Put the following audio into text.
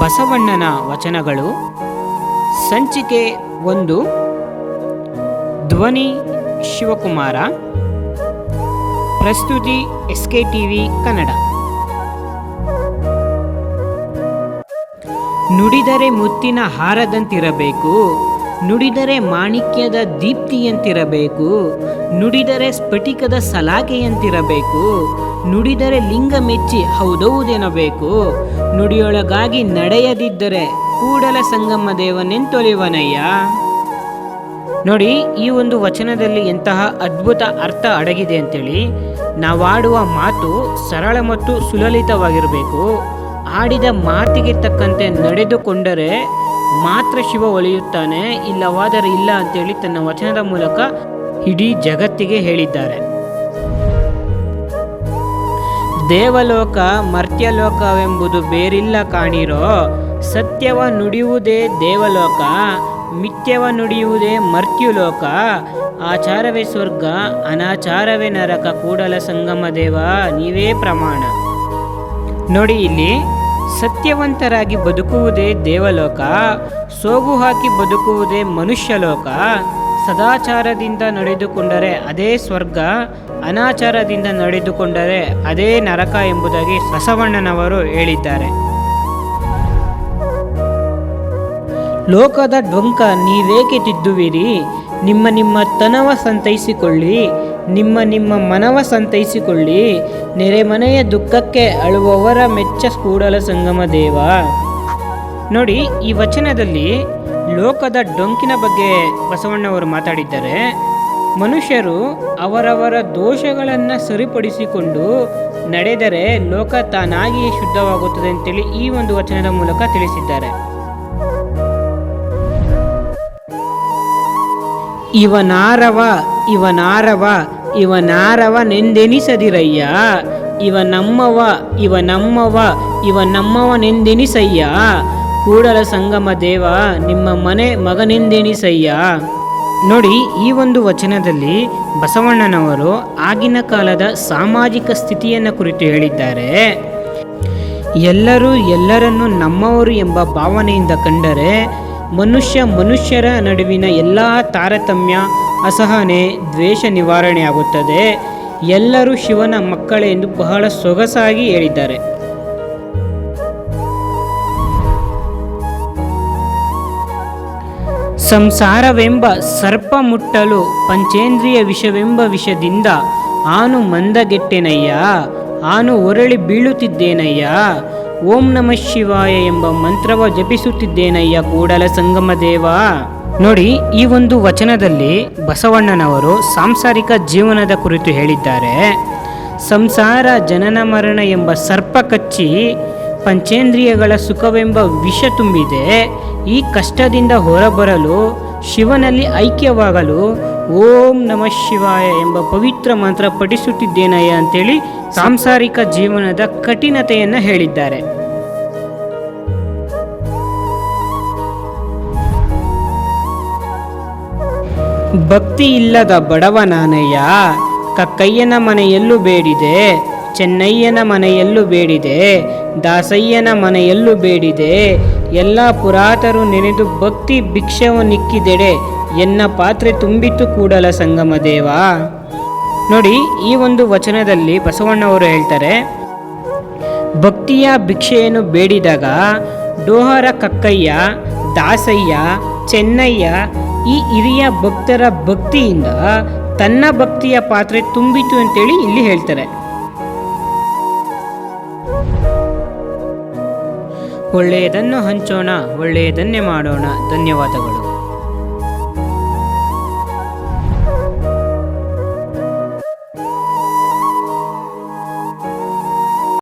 ಬಸವಣ್ಣನ ವಚನಗಳು. ಸಂಚಿಕೆ ಒಂದು. ಧ್ವನಿ ಶಿವಕುಮಾರ. ಪ್ರಸ್ತುತಿ ಎಸ್ ಕೆ ಟಿ ವಿ ಕನ್ನಡ. ನುಡಿದರೆ ಮುತ್ತಿನ ಹಾರದಂತಿರಬೇಕು. ನುಡಿದರೆ ಮಾಣಿಕ್ಯದ ದೀಪ್ತಿಯಂತಿರಬೇಕು. ನುಡಿದರೆ ಸ್ಫಟಿಕದ ಸಲಾಕೆಯಂತಿರಬೇಕು. ನುಡಿದರೆ ಲಿಂಗ ಮೆಚ್ಚಿ ಹೌದೌದೆನಬೇಕು. ನುಡಿಯೊಳಗಾಗಿ ನಡೆಯದಿದ್ದರೆ ಕೂಡಲ ಸಂಗಮ ದೇವನೆಂತೊಲಿವನಯ್ಯ ನೋಡಿ, ಈ ಒಂದು ವಚನದಲ್ಲಿ ಎಂತಹ ಅದ್ಭುತ ಅರ್ಥ ಅಡಗಿದೆ ಅಂತೇಳಿ, ನಾವಾಡುವ ಮಾತು ಸರಳ ಮತ್ತು ಸುಲಲಿತವಾಗಿರಬೇಕು. ಆಡಿದ ಮಾತಿಗೆ ತಕ್ಕಂತೆ ನಡೆದುಕೊಂಡರೆ ಮಾತ್ರ ಶಿವ ಒಲಿಯುತ್ತಾನೆ, ಇಲ್ಲವಾದರೆ ಇಲ್ಲ ಅಂತೇಳಿ ತನ್ನ ವಚನದ ಮೂಲಕ ಇಡೀ ಜಗತ್ತಿಗೆ ಹೇಳಿದ್ದಾರೆ. ದೇವಲೋಕ, ಮರ್ತ್ಯಲೋಕವೆಂಬುದು ಬೇರಿಲ್ಲ ಕಾಣಿರೋ, ಸತ್ಯವ ನುಡಿಯುವುದೇ ದೇವಲೋಕ, ಮಿಥ್ಯವ ನುಡಿಯುವುದೇ ಮರ್ತ್ಯುಲೋಕ, ಆಚಾರವೇ ಸ್ವರ್ಗ, ಅನಾಚಾರವೇ ನರಕ, ಕೂಡಲ ಸಂಗಮ ದೇವ, ನೀವೇ ಪ್ರಮಾಣ. ನೋಡಿ ಇಲ್ಲಿ, ಸತ್ಯವಂತರಾಗಿ ಬದುಕುವುದೇ ದೇವಲೋಕ, ಸೋಗು ಹಾಕಿ ಬದುಕುವುದೇ ಮನುಷ್ಯಲೋಕ, ಸದಾಚಾರದಿಂದ ನಡೆದುಕೊಂಡರೆ ಅದೇ ಸ್ವರ್ಗ ಅನಾಚಾರದಿಂದ ನಡೆದುಕೊಂಡರೆ ಅದೇ ನರಕ ಎಂಬುದಾಗಿ ಬಸವಣ್ಣನವರು ಹೇಳಿದ್ದಾರೆ. ಲೋಕದ ಡೊಂಕ ನೀವೇಕೆ ತಿದ್ದುವಿರಿ? ನಿಮ್ಮ ನಿಮ್ಮ ತನವ ಸಂತೈಸಿಕೊಳ್ಳಿ, ನಿಮ್ಮ ನಿಮ್ಮ ಮನವ ಸಂತೈಸಿಕೊಳ್ಳಿ. ನೆರೆಮನೆಯ ದುಃಖಕ್ಕೆ ಅಳುವವರ ಮೆಚ್ಚ ಕೂಡಲ ಸಂಗಮ ದೇವ. ನೋಡಿ, ಈ ವಚನದಲ್ಲಿ ಲೋಕದ ಡೊಂಕಿನ ಬಗ್ಗೆ ಬಸವಣ್ಣವರು ಮಾತಾಡಿದ್ದಾರೆ. ಮನುಷ್ಯರು ಅವರವರ ದೋಷಗಳನ್ನು ಸರಿಪಡಿಸಿಕೊಂಡು ನಡೆದರೆ ಲೋಕ ತಾನಾಗಿಯೇ ಶುದ್ಧವಾಗುತ್ತದೆ ಅಂತೇಳಿ ಈ ಒಂದು ವಚನದ ಮೂಲಕ ತಿಳಿಸಿದ್ದಾರೆ. ಇವನಾರವ ಇವನಾರವ ಇವನಾರವ ನೆಂದೆನಿಸದಿರಯ್ಯ. ಇವ ನಮ್ಮವ ಇವ ನಮ್ಮವ ಇವ ನಮ್ಮವನೆಂದೆನಿಸಯ್ಯ ಕೂಡಲ ಸಂಗಮ ದೇವ, ನಿಮ್ಮ ಮನೆ ಮಗನೆಂದೆನಿಸಯ್ಯ. ನೋಡಿ, ಈ ಒಂದು ವಚನದಲ್ಲಿ ಬಸವಣ್ಣನವರು ಆಗಿನ ಕಾಲದ ಸಾಮಾಜಿಕ ಸ್ಥಿತಿಯನ್ನು ಕುರಿತು ಹೇಳಿದ್ದಾರೆ. ಎಲ್ಲರೂ ಎಲ್ಲರನ್ನು ನಮ್ಮವರು ಎಂಬ ಭಾವನೆಯಿಂದ ಕಂಡರೆ, ಮನುಷ್ಯ ಮನುಷ್ಯರ ನಡುವಿನ ಎಲ್ಲ ತಾರತಮ್ಯ, ಅಸಹನೆ, ದ್ವೇಷ ನಿವಾರಣೆಯಾಗುತ್ತದೆ. ಎಲ್ಲರೂ ಶಿವನ ಮಕ್ಕಳೆಂದು ಬಹಳ ಸೊಗಸಾಗಿ ಹೇಳಿದ್ದಾರೆ. ಸಂಸಾರವೆಂಬ ಸರ್ಪ ಮುಟ್ಟಲು ಪಂಚೇಂದ್ರಿಯ ವಿಷವೆಂಬ ವಿಷದಿಂದ ಆನು ಮಂದಗೆಟ್ಟೆನಯ್ಯ, ಆನು ಒರಳಿ ಬೀಳುತ್ತಿದ್ದೇನಯ್ಯ, ಓಂ ನಮಃ ಶಿವಾಯ ಎಂಬ ಮಂತ್ರವ ಜಪಿಸುತ್ತಿದ್ದೇನಯ್ಯ ಕೂಡಲ ಸಂಗಮ ದೇವ. ನೋಡಿ, ಈ ಒಂದು ವಚನದಲ್ಲಿ ಬಸವಣ್ಣನವರು ಸಾಂಸಾರಿಕ ಜೀವನದ ಕುರಿತು ಹೇಳಿದ್ದಾರೆ. ಸಂಸಾರ ಜನನ ಮರಣ ಎಂಬ ಸರ್ಪ ಕಚ್ಚಿ ಪಂಚೇಂದ್ರಿಯಗಳ ಸುಖವೆಂಬ ವಿಷ ತುಂಬಿದೆ. ಈ ಕಷ್ಟದಿಂದ ಹೊರಬರಲು, ಶಿವನಲ್ಲಿ ಐಕ್ಯವಾಗಲು ಓಂ ನಮಃ ಶಿವಾಯ ಎಂಬ ಪವಿತ್ರ ಮಂತ್ರ ಪಠಿಸುತ್ತಿದ್ದೇನಯ್ಯ ಅಂತೇಳಿ ಸಾಂಸಾರಿಕ ಜೀವನದ ಕಠಿಣತೆಯನ್ನು ಹೇಳಿದ್ದಾರೆ. ಭಕ್ತಿ ಇಲ್ಲದ ಬಡವ ನಾನಯ್ಯ ಕಕ್ಕಯ್ಯನ ಮನೆಯಲ್ಲೂ ಬೇಡಿದೆ, ಚೆನ್ನಯ್ಯನ ಮನೆಯಲ್ಲೂ ಬೇಡಿದೆ, ದಾಸಯ್ಯನ ಮನೆಯಲ್ಲೂ ಬೇಡಿದೆ ಎಲ್ಲ ಪುರಾತರು ನೆನೆದು ಭಕ್ತಿ ಭಿಕ್ಷವನಿಕ್ಕಿದೆಡೆ ಎನ್ನ ಪಾತ್ರೆ ತುಂಬಿತು ಕೂಡಲ ಸಂಗಮ ದೇವ. ನೋಡಿ, ಈ ಒಂದು ವಚನದಲ್ಲಿ ಬಸವಣ್ಣವರು ಹೇಳ್ತಾರೆ, ಭಕ್ತಿಯ ಭಿಕ್ಷೆಯನ್ನು ಬೇಡಿದಾಗ ಡೋಹರ ಕಕ್ಕಯ್ಯ, ದಾಸಯ್ಯ, ಚೆನ್ನಯ್ಯ, ಈ ಹಿರಿಯ ಭಕ್ತರ ಭಕ್ತಿಯಿಂದ ತನ್ನ ಭಕ್ತಿಯ ಪಾತ್ರೆ ತುಂಬಿತು ಅಂತೇಳಿ ಇಲ್ಲಿ ಹೇಳ್ತಾರೆ. ಒಳ್ಳೆಯದನ್ನು ಹಂಚೋಣ ಒಳ್ಳೆಯದನ್ನೇ ಮಾಡೋಣ. ಧನ್ಯವಾದಗಳು.